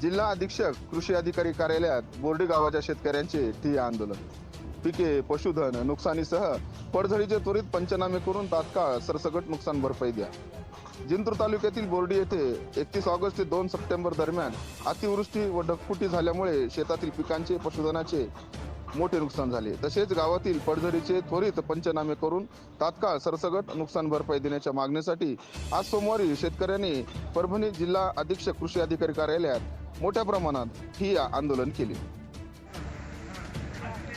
जिल्हा अधीक्षक कृषी अधिकारी कार्यालयात बोर्डी गावाच्या शेतकऱ्यांचे ठिय्या आंदोलन. पिके पशुधन नुकसानीसह पडझडीचे त्वरित पंचनामे करून तात्काळ सरसकट नुकसान भरपाई द्या. जिंतूर तालुक्यातील बोर्डी येथे एकतीस ऑगस्ट ते दोन सप्टेंबर दरम्यान अतिवृष्टी व ढगफुटी झाल्यामुळे शेतातील पिकांचे पशुधनाचे मोठे नुकसान झाले. तसेच गावातील पडझडीचे त्वरित पंचनामे करून तात्काळ सरसगट नुकसान भरपाई देण्याच्या मागणीसाठी आज सोमवारी शेतकऱ्यांनी परभणी जिल्हा अधीक्षक कृषी अधिकारी कार्यालयात मोठ्या प्रमाणात ही आंदोलन केली.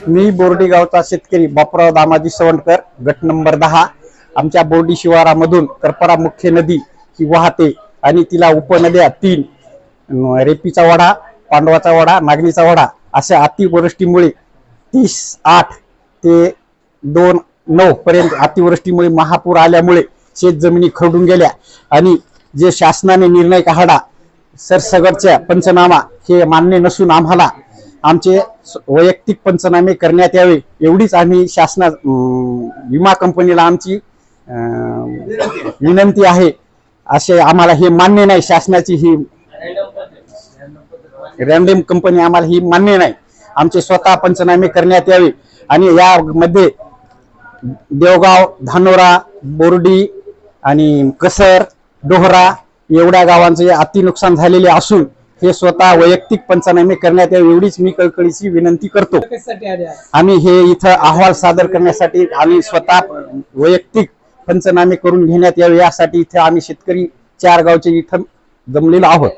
मी बोर्डी गावचा शेतकरी बापराव दामाजी सवंडकर गट नंबर दहा. आमच्या बोर्डी शिवारामधून करपरा मुख्य नदी ही वाहते आणि तिला उपनद्या तीन रेपीचा वडा पांडवाचा वडा नागणीचा वडा अशा अतिवृष्टीमुळे तीस आठ ते दोन नऊ पर्यंत अतिवृष्टीमुळे महापूर आल्यामुळे शेतजमिनी खरडून गेल्या आणि जे शासनाने निर्णय काढा सरसगटच्या पंचनामा हे मान्य नसून आम्हाला आमचे वैयक्तिक पंचनामे करण्यात यावे एवढीच आम्ही शासना विमा कंपनीला आमची विनंती आहे. असे आम्हाला हे मान्य नाही शासनाची ही रँडम कंपनी आम्हाला ही मान्य नाही. आमचे स्वतः पंचनामे करण्यात यावे आणि यामध्ये देवगाव धानोरा बोर्डी आणि कसर डोहरा एवढ्या गावांचे अति नुकसान झालेले असून हे स्वतः वैयक्तिक पंचनामे करण्यात यावे एवढीच मी कळकळीची विनंती करतो. आम्ही हे इथं अहवाल सादर करण्यासाठी आम्ही स्वतः वैयक्तिक पंचनामे करून घेण्यात यावे यासाठी इथे आम्ही शेतकरी चार गावचे इथं जमलेलो आहोत.